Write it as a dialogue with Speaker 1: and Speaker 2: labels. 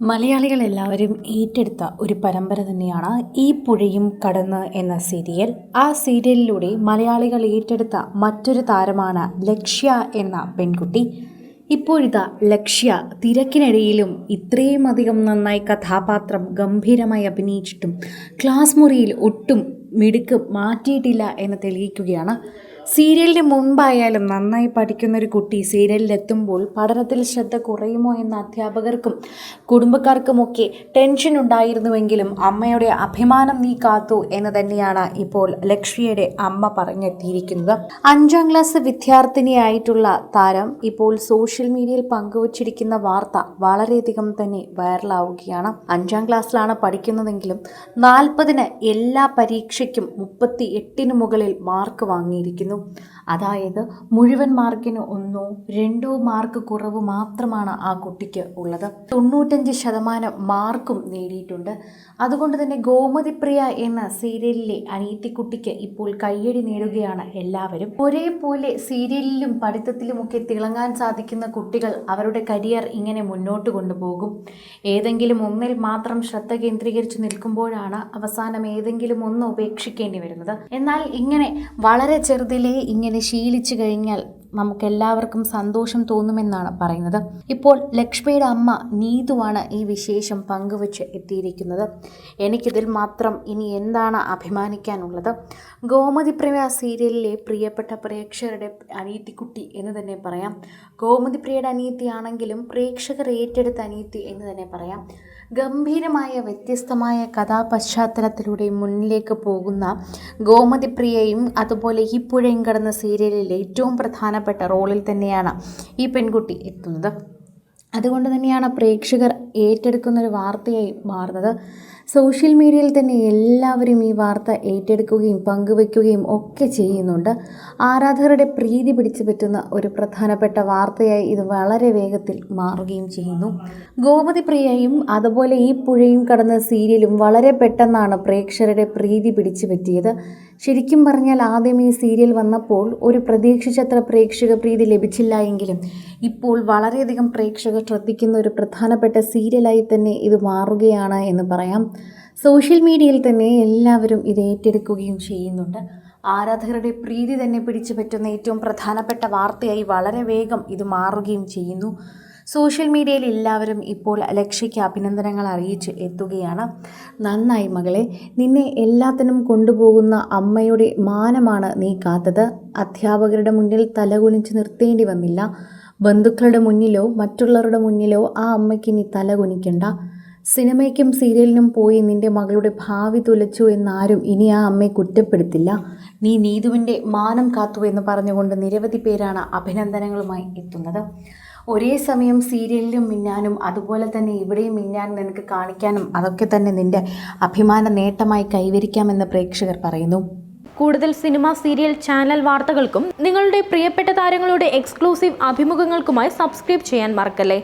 Speaker 1: മലയാളികൾ എല്ലാവരും ഏറ്റെടുത്ത ഒരു പരമ്പര തന്നെയാണ് ഈ പുഴയും കടന്ന് എന്ന സീരിയൽ. ആ സീരിയലിലൂടെ മലയാളികൾ ഏറ്റെടുത്ത മറ്റൊരു താരമാണ് ലക്ഷ്യ എന്ന പെൺകുട്ടി. ഇപ്പോഴിതാ ലക്ഷ്യ തിരക്കിനിടയിലും ഇത്രയും അധികം നന്നായി കഥാപാത്രം ഗംഭീരമായി അഭിനയിച്ചിട്ടും ക്ലാസ് മുറിയിൽ ഒട്ടും മിടുക്ക് മാറ്റിയിട്ടില്ല എന്ന് തെളിയിക്കുകയാണ്. സീരിയലിന് മുമ്പായാലും നന്നായി പഠിക്കുന്ന ഒരു കുട്ടി സീരിയലിലെത്തുമ്പോൾ പഠനത്തിൽ ശ്രദ്ധ കുറയുമോ എന്ന അധ്യാപകർക്കും കുടുംബക്കാർക്കുമൊക്കെ ടെൻഷൻ ഉണ്ടായിരുന്നുവെങ്കിലും അമ്മയുടെ അഭിമാനം നീ കാത്തു എന്ന് തന്നെയാണ് ഇപ്പോൾ ലക്ഷ്മിയുടെ അമ്മ പറഞ്ഞെത്തിയിരിക്കുന്നത്. അഞ്ചാം ക്ലാസ് വിദ്യാർത്ഥിനിയായിട്ടുള്ള താരം ഇപ്പോൾ സോഷ്യൽ മീഡിയയിൽ പങ്കുവച്ചിരിക്കുന്ന വാർത്ത വളരെയധികം തന്നെ വൈറലാവുകയാണ്. അഞ്ചാം ക്ലാസ്സിലാണ് പഠിക്കുന്നതെങ്കിലും നാൽപ്പതിന് എല്ലാ പരീക്ഷയ്ക്കും മുപ്പത്തി എട്ടിന് മുകളിൽ മാർക്ക് വാങ്ങിയിരിക്കുന്നു. possível അതായത് മുഴുവൻ മാർക്കിന് ഒന്നോ രണ്ടോ മാർക്ക് കുറവ് മാത്രമാണ് ആ കുട്ടിക്ക് ഉള്ളത്. തൊണ്ണൂറ്റഞ്ച് ശതമാനം മാർക്കും നേടിയിട്ടുണ്ട്. അതുകൊണ്ട് തന്നെ ഗോമതിപ്രിയ എന്ന സീരിയലിലെ അനീത്തിക്കുട്ടിക്ക് ഇപ്പോൾ കയ്യടി നേടുകയാണ് എല്ലാവരും. ഒരേപോലെ സീരിയലിലും പഠിത്തത്തിലുമൊക്കെ തിളങ്ങാൻ സാധിക്കുന്ന കുട്ടികൾ അവരുടെ കരിയർ ഇങ്ങനെ മുന്നോട്ട് കൊണ്ടുപോകും. ഏതെങ്കിലും ഒന്നിൽ മാത്രം ശ്രദ്ധ കേന്ദ്രീകരിച്ച് നിൽക്കുമ്പോഴാണ് അവസാനം ഏതെങ്കിലും ഒന്ന് ഉപേക്ഷിക്കേണ്ടി വരുന്നത്. എന്നാൽ ഇങ്ങനെ വളരെ ചെറുതിലേ ഇങ്ങനെ ശീലിച്ചു കഴിഞ്ഞാൽ നമുക്കെല്ലാവർക്കും സന്തോഷം തോന്നുമെന്നാണ് പറയുന്നത്. ഇപ്പോൾ ലക്ഷ്മിയുടെ അമ്മ നീതുവാണ് ഈ വിശേഷം പങ്കുവച്ച് എത്തിയിരിക്കുന്നത്. എനിക്കിതിൽ മാത്രം ഇനി എന്താണ് അഭിമാനിക്കാനുള്ളത്? ഗോമതി പ്രിയ സീരിയലിലെ പ്രിയപ്പെട്ട പ്രേക്ഷകരുടെ അനീതിക്കുട്ടി എന്ന് തന്നെ പറയാം. ഗോമതി പ്രിയയുടെ അനീതിയാണെങ്കിലും പ്രേക്ഷകർ ഏറ്റെടുത്ത അനീതി എന്ന് തന്നെ പറയാം. ഗംഭീരമായ വ്യത്യസ്തമായ കഥാപശ്ചാത്തലത്തിലൂടെ മുന്നിലേക്ക് പോകുന്ന ഗോമതിപ്രിയയും അതുപോലെ ഈ പുഴയും കടന്ന സീരിയലിലെ ഏറ്റവും പ്രധാനപ്പെട്ട റോളിൽ തന്നെയാണ് ഈ പെൺകുട്ടി എത്തുന്നത്. അതുകൊണ്ട് തന്നെയാണ് പ്രേക്ഷകർ ഏറ്റെടുക്കുന്ന ഒരു വാർത്തയായി മാറുന്നത്. സോഷ്യൽ മീഡിയയിൽ തന്നെ എല്ലാവരും ഈ വാർത്ത ഏറ്റെടുക്കുകയും പങ്കുവയ്ക്കുകയും ഒക്കെ ചെയ്യുന്നുണ്ട്. ആരാധകരുടെ പ്രീതി പിടിച്ചു പറ്റുന്ന ഒരു പ്രധാനപ്പെട്ട വാർത്തയായി ഇത് വളരെ വേഗത്തിൽ മാറുകയും ചെയ്യുന്നു. ഗോമതി പ്രിയയും അതുപോലെ ഈ പുഴയും കടന്ന സീരിയലും വളരെ പെട്ടെന്നാണ് പ്രേക്ഷകരുടെ പ്രീതി പിടിച്ചു പറ്റിയത്. ശരിക്കും പറഞ്ഞാൽ ആദ്യം ഈ സീരിയൽ വന്നപ്പോൾ ഒരു പ്രതീക്ഷിച്ചത്ര പ്രേക്ഷക പ്രീതി ലഭിച്ചില്ല എങ്കിലും ഇപ്പോൾ വളരെയധികം പ്രേക്ഷകർ ശ്രദ്ധിക്കുന്ന ഒരു പ്രധാനപ്പെട്ട സീരിയലായി തന്നെ ഇത് മാറുകയാണ് എന്ന് പറയാം. സോഷ്യൽ മീഡിയയിൽ തന്നെ എല്ലാവരും ഇത് ഏറ്റെടുക്കുകയും ചെയ്യുന്നുണ്ട്. ആരാധകരുടെ പ്രീതി തന്നെ പിടിച്ചു പറ്റുന്ന ഏറ്റവും പ്രധാനപ്പെട്ട വാർത്തയായി വളരെ വേഗം ഇത് മാറുകയും ചെയ്യുന്നു. സോഷ്യൽ മീഡിയയിൽ എല്ലാവരും ഇപ്പോൾ ലക്ഷ്യയ്ക്ക് അഭിനന്ദനങ്ങൾ അറിയിച്ച് എത്തുകയാണ്. നന്നായി മകളെ നിന്നെ എല്ലാത്തിനും കൊണ്ടുപോകുന്ന അമ്മയുടെ മാനമാണ് നീ കാത്തത്. അധ്യാപകരുടെ മുന്നിൽ തലകുനിച്ച് നിർത്തേണ്ടി വന്നില്ല. ബന്ധുക്കളുടെ മുന്നിലോ മറ്റുള്ളവരുടെ മുന്നിലോ ആ അമ്മയ്ക്ക് നീ തലകുനിക്കണ്ട. സിനിമയ്ക്കും സീരിയലിനും പോയി നിന്റെ മകളുടെ ഭാവി തുലച്ചു എന്നാരും ഇനി ആ അമ്മയെ കുറ്റപ്പെടുത്തില്ല. നീ നീതുവിന്റെ മാനം കാത്തു എന്ന് പറഞ്ഞുകൊണ്ട് നിരവധി പേരാണ് അഭിനന്ദനങ്ങളുമായി എത്തുന്നത്. ഒരേ സമയം സീരിയലിലും മിന്നാനും അതുപോലെ തന്നെ ഇവിടെയും മിന്നാൻ നിനക്ക് കാണിക്കാനും അതൊക്കെ തന്നെ നിന്റെ അഭിമാന നേട്ടമായി കൈവരിക്കാമെന്ന് പ്രേക്ഷകർ പറയുന്നു.
Speaker 2: കൂടുതൽ സിനിമ സീരിയൽ ചാനൽ വാർത്തകൾക്കും നിങ്ങളുടെ പ്രിയപ്പെട്ട താരങ്ങളുടെ എക്സ്ക്ലൂസീവ് അഭിമുഖങ്ങൾക്കുമായി സബ്സ്ക്രൈബ് ചെയ്യാൻ മറക്കല്ലേ?